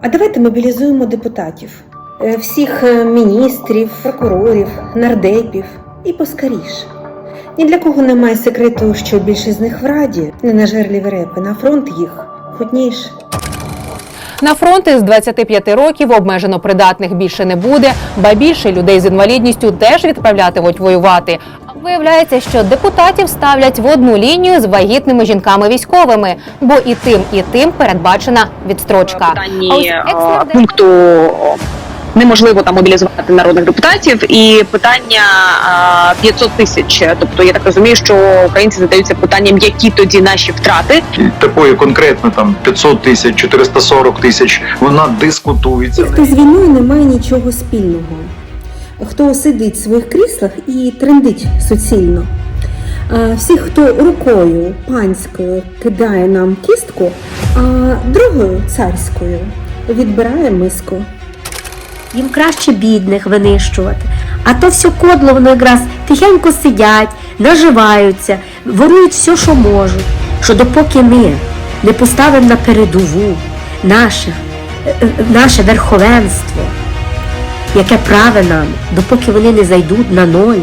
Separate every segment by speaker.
Speaker 1: А давайте мобілізуємо депутатів, Е, всіх е, міністрів, прокурорів, нардепів і поскоріше. Ні для кого немає секрету, що більшість з них в раді, не нажерливі репи, на фронт їх хутніше.
Speaker 2: На фронт із 25 років обмежено придатних більше не буде, ба більше людей з інвалідністю теж відправлятимуть воювати. Виявляється, що депутатів ставлять в одну лінію з вагітними жінками військовими, бо і тим, і тим передбачена відстрочка.
Speaker 3: питанні
Speaker 2: А ось
Speaker 3: е, пункту неможливо там мобілізувати народних депутатів, і питання е, 500 тисяч. Тобто я так розумію, що українці задаються питанням, які тоді наші втрати.
Speaker 4: такої конкретно там 500 тисяч, 440 тисяч, вона дискутується.
Speaker 1: Хто з війною не має нічого спільного, хто сидить в своїх кріслах і трендить суцільно. Всі, хто рукою панською кидає нам кістку, а другою царською відбирає миску.
Speaker 5: Їм краще бідних винищувати. А то все кодло, воно якраз тихенько сидять, наживаються, ворують все, що можуть. Що допоки ми не поставимо на передову наше, е, е, наше верховенство, яке праве нам, допоки вони не зайдуть на ноль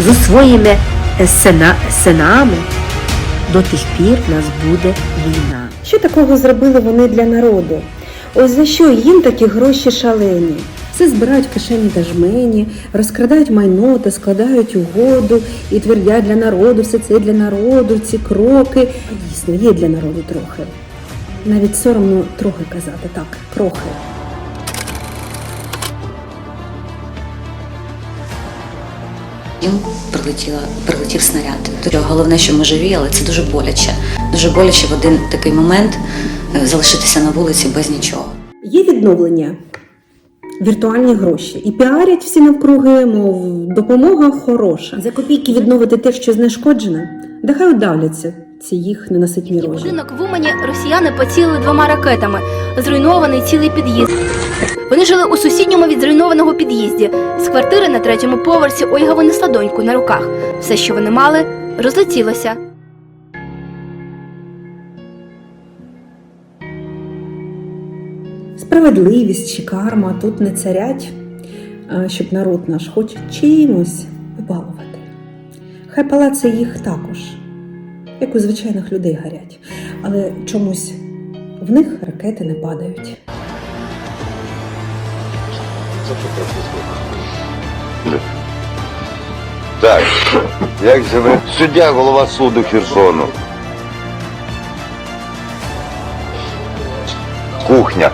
Speaker 5: з своїми е, сина, синами, до тих пір в нас буде війна.
Speaker 1: Що такого зробили вони для народу? Ось за що їм такі гроші шалені? Все збирають в кишені та жмені, розкрадають майно та складають угоду і твердять для народу, все це для народу, ці кроки. А дійсно, є для народу трохи. Навіть соромно трохи казати, так, трохи.
Speaker 6: Їм прилетіла, прилетів снаряд. Тобто Головне, що ми живі, але це дуже боляче. Дуже боляче в один такий момент е, залишитися на вулиці без нічого.
Speaker 1: Є відновлення, віртуальні гроші. І піарять всі навкруги, мов допомога хороша. За копійки відновити те, що знешкоджене, да хай удавляться ці їх ненаситні рожі.
Speaker 7: Будинок в Умані росіяни поцілили двома ракетами. Зруйнований цілий під'їзд. Вони жили у сусідньому від зруйнованого під'їзді. З квартири на третьому поверсі Ольга винесла доньку на руках. Все, що вони мали, розлетілося.
Speaker 1: Справедливість чи карма тут не царять, щоб народ наш хоче чимось побалувати. Хай палаци їх також, як у звичайних людей гарять, але чомусь в них ракети не падають.
Speaker 8: Так, як живе суддя, голова суду Херсону. Кухня.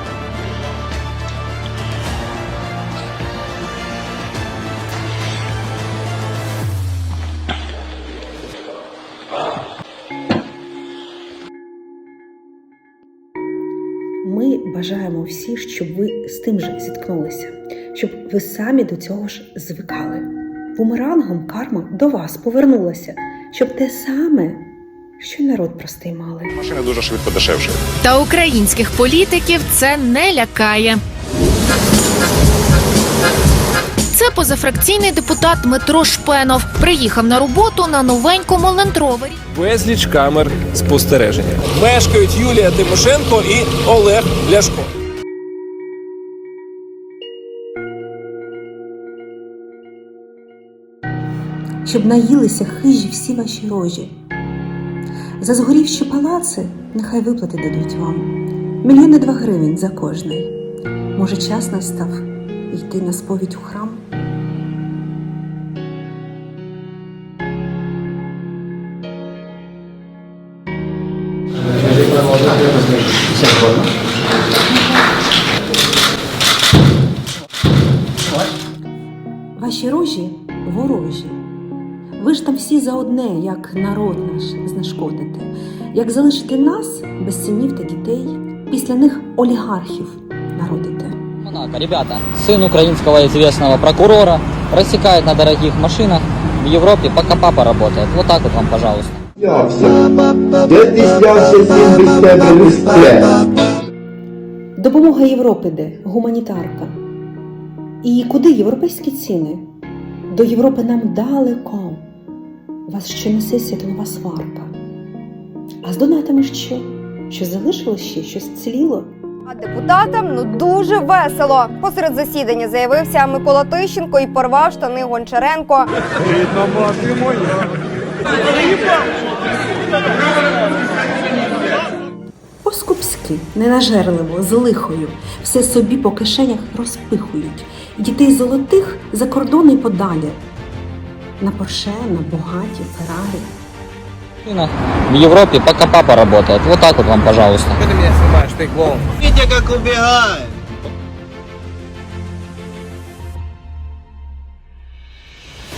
Speaker 1: Бажаємо всі, щоб ви з тим же зіткнулися, щоб ви самі до цього ж звикали. Бумерангом карма до вас повернулася, щоб те саме, що й народ простий мали.
Speaker 9: Машина дуже швидко дешевше.
Speaker 10: Та українських політиків це не лякає. Це позафракційний депутат Дмитро Шпенов приїхав на роботу на новенькому лендровері.
Speaker 11: безліч камер спостереження. Мешкають Юлія Тимошенко і Олег Ляшко.
Speaker 1: щоб наїлися хижі всі ваші рожі. За згорівші палаци нехай виплати дадуть вам. Мільйони два гривень за кожний. Може, час настав йти на сповідь у храм? Ваші рожі ворожі. Ви ж там всі за одне, як народ наш знешкодите, як залишите нас без синів та дітей, після них олігархів народите.
Speaker 12: Монако, ребята, сын украинского известного прокурора рассекает на дорогих машинах в Европе, пока папа работает. Вот так вот вам, пожалуйста.
Speaker 8: Де ти снявся сім без тебе листе?
Speaker 1: Допомога Європи де, гуманітарка. І куди європейські ціни? До Європи нам далеко. Вас ще несе світова сварка. А з донатами що? Що залишилось ще? Щось ціліло?
Speaker 9: А депутатам ну дуже весело. Посеред засідання заявився Микола Тищенко і порвав штани Гончаренко.
Speaker 1: Поскупськи, ненажерливо, з лихою, все собі по кишенях розпихують. Дітей золотих за кордони подалі. На Порше, на Богаті, Феррарі.
Speaker 12: В Европе пока папа работает. Вот так вот вам, пожалуйста.
Speaker 11: Ти мене знімаєш, ти клоун.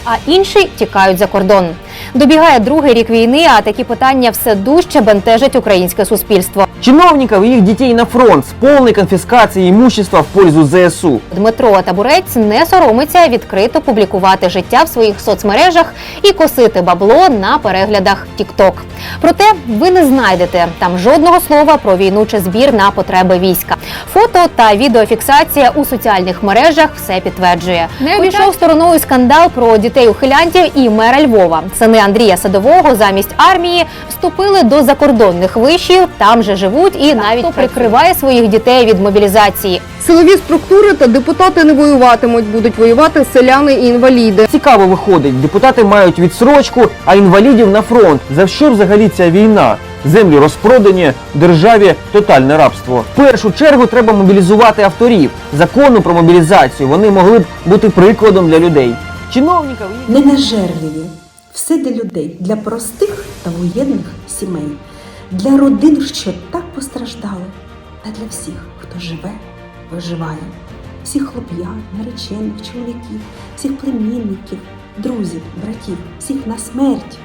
Speaker 2: а інші тікають за кордон. Добігає другий рік війни, а такі питання все дужче бентежать українське суспільство.
Speaker 13: Чиновников и их детей на фронт с полной конфискацией имущества в пользу ЗСУ.
Speaker 2: Дмитро Табурець не соромиться відкрито публікувати життя в своїх соцмережах і косити бабло на переглядах TikTok. Проте ви не знайдете там жодного слова про війну чи збір на потреби війська. Фото та відеофіксація у соціальних мережах все підтверджує. Не обійшов стороною скандал про дітей ухилянтів і мера Львова. Сини Андрія Садового замість армії вступили до закордонних вишів. Там же живуть і навіть прикриває своїх дітей від мобілізації.
Speaker 9: Силові структури та депутати не воюватимуть, будуть воювати селяни і інваліди.
Speaker 13: Цікаво виходить, депутати мають відсрочку, а інвалідів на фронт. За що взагалі ця війна? Землі розпродані, державі тотальне рабство. В першу чергу треба мобілізувати авторів. Закону про мобілізацію вони могли б бути прикладом для людей. Чиновників і
Speaker 1: Ненажерливі. Все для людей, для простих та воєнних сімей, для родин, що так постраждали, та для всіх, хто живе, виживає, всіх хлоп'ят, наречених, чоловіків, всіх племінників, друзів, братів, всіх на смерть.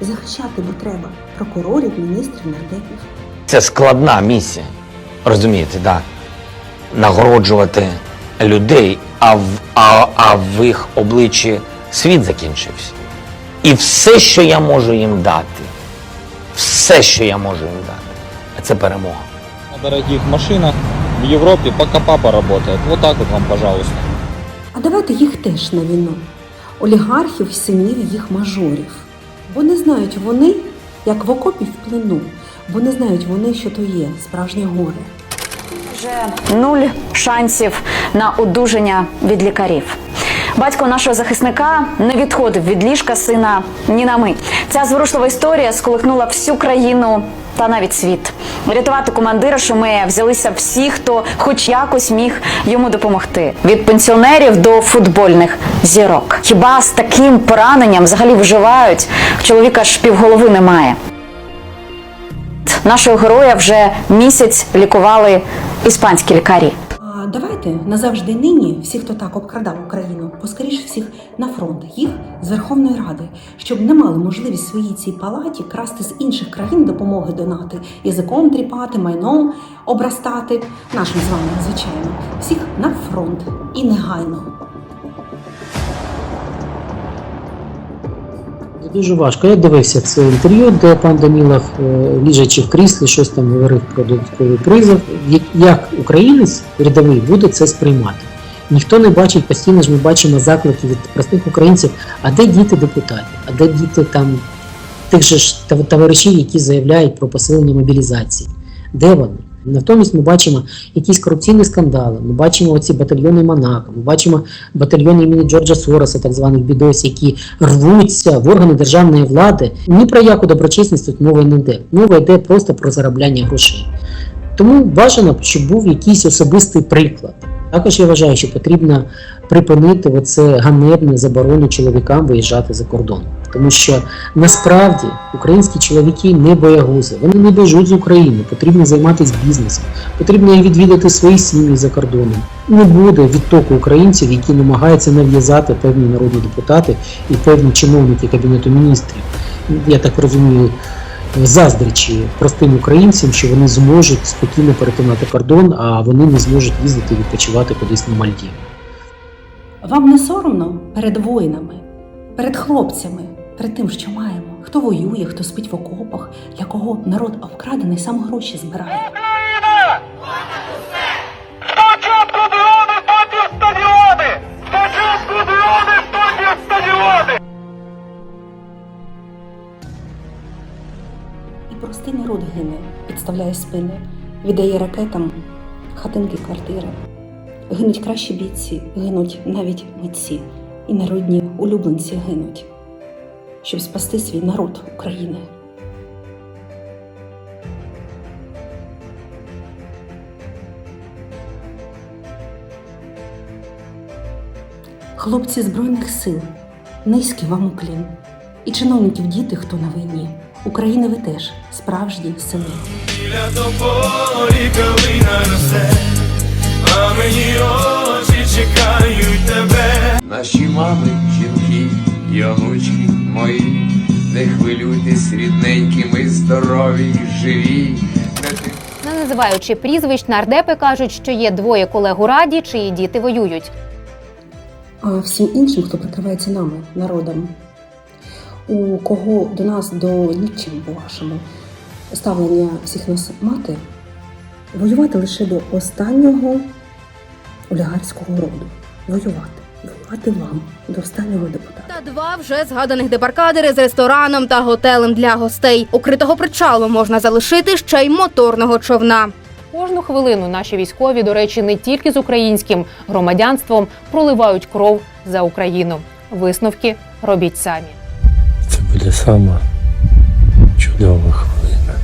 Speaker 1: Захищати бо треба прокурорів, міністрів, нардепів.
Speaker 14: Це складна місія. Розумієте, да. Нагороджувати людей, а в, а, а в їх обличчі світ закінчився. І все, що я можу їм дати, все, що я можу їм дати, це перемога.
Speaker 12: На дорогих машинах в Европе пока папа работает. Вот так вот вам, пожалуйста.
Speaker 1: А давайте їх теж на війну. Олігархів і синів їх мажорів. Бо не знають вони, як в окопі в плену, бо не знають вони, що то є справжнє горе.
Speaker 15: Вже нуль шансів на одужання від лікарів. Батько нашого захисника не відходив від ліжка сина ні на мить. Ця зворушлива історія сколихнула всю країну та навіть світ. Рятувати командира Шумея взялися всі, хто хоч якось міг йому допомогти. Від пенсіонерів до футбольних зірок. Хіба з таким пораненням взагалі виживають? Чоловіка ж півголови немає. Нашого героя вже місяць лікували іспанські лікарі.
Speaker 1: Давайте назавжди нині всі, хто так обкрадав Україну, поскоріше всіх на фронт, їх з Верховної Ради, щоб не мали можливість своїй цій палаті красти з інших країн допомоги донати, язиком тріпати, майном обрастати. Нашим з вами, звичайно, всіх на фронт і негайно.
Speaker 16: Дуже важко. Я дивився це інтерв'ю, де пан Данілов, е, ліжачи в кріслі, щось там говорив про додатковий призов. Як- українець рядовий буде це сприймати? Ніхто не бачить, постійно ж ми бачимо заклики від простих українців, а де діти депутатів, а де діти там тих же ж товаришів, які заявляють про посилення мобілізації. Де вони? Натомість ми бачимо якісь корупційні скандали, ми бачимо оці батальйони Монако, ми бачимо батальйони імені Джорджа Сороса, так званих бідос, які рвуться в органи державної влади. Ні про яку доброчесність тут мови не йде. Мова йде просто про заробляння грошей. Тому бажано, щоб був якийсь особистий приклад. Також я вважаю, що потрібно припинити оце ганебне заборону чоловікам виїжджати за кордон. Тому що насправді українські чоловіки не боягузи, вони не біжуть з України, потрібно займатися бізнесом, потрібно і відвідати свої сім'ї за кордоном. Не буде відтоку українців, які намагаються нав'язати певні народні депутати і певні чиновники кабінету міністрів. Я так розумію, заздрічі простим українцям, що вони зможуть спокійно перетинати кордон, а вони не зможуть їздити відпочивати кудись на Мальдіви.
Speaker 1: Вам не соромно перед воїнами, перед хлопцями, перед тим, що маємо? Хто воює, хто спить в окопах, для кого народ обкрадений сам гроші збирає.
Speaker 11: Спочатку дрони, потім стадіони! Спочатку дрони, потім стадіони!
Speaker 1: І простий народ гине, підставляє спини, віддає ракетам хатинки, квартири. Гинуть кращі бійці, гинуть навіть митці, і народні улюбленці гинуть, щоб спасти свій народ України. Хлопці Збройних сил, низький вам уклін. І чиновників діти, хто на війні. України ви теж справжні сини.
Speaker 17: Біля тополі калина росте, а мені очі чекають тебе.
Speaker 18: Наші мами, жінки і онучки мої, не хвилюйтесь, рідненькі, ми здорові живі.
Speaker 2: Не називаючи прізвищ, нардепи кажуть, що є двоє колег у раді, чиї діти воюють.
Speaker 1: А всім іншим, хто прикривається нами, народом, у кого до нас до нічим, по-вашому, ставлення всіх нас мати, воювати лише до останнього олігарського роду. Воювати. Воювати вам до останнього депутата.
Speaker 7: Та два вже згаданих дебаркадери з рестораном та готелем для гостей. Укритого причалу можна залишити ще й моторного човна.
Speaker 2: Кожну хвилину наші військові, до речі, не тільки з українським громадянством проливають кров за Україну. Висновки робіть самі.
Speaker 19: Це буде сама чудова хвилина,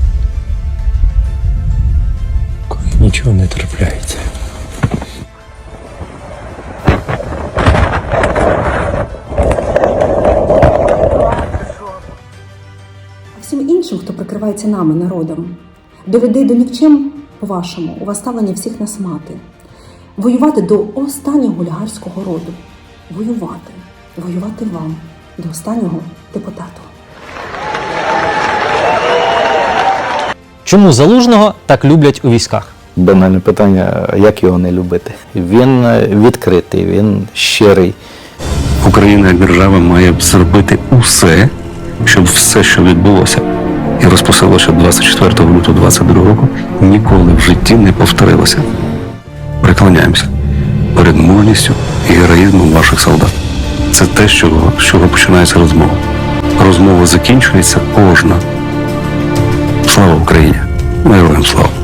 Speaker 19: коли нічого не трапляється.
Speaker 1: Прикривається нами, народом, до людей до нікчем, по-вашому, у вас ставлення всіх нас мати. Воювати до останнього олігарського роду. Воювати. Воювати вам до останнього депутату.
Speaker 13: Чому залужного так люблять у військах?
Speaker 20: Банальне питання, як його не любити. Він е, відкритий, він щирий.
Speaker 21: Україна як держава має зробити усе, щоб все, що відбулося і що 24 лютого 22 року, ніколи в житті не повторилося. Приклоняємося перед мужністю і героїзмом ваших солдат. Це те, з чого, з чого починається розмова. Розмова закінчується кожна. Слава Україні! Героям слава!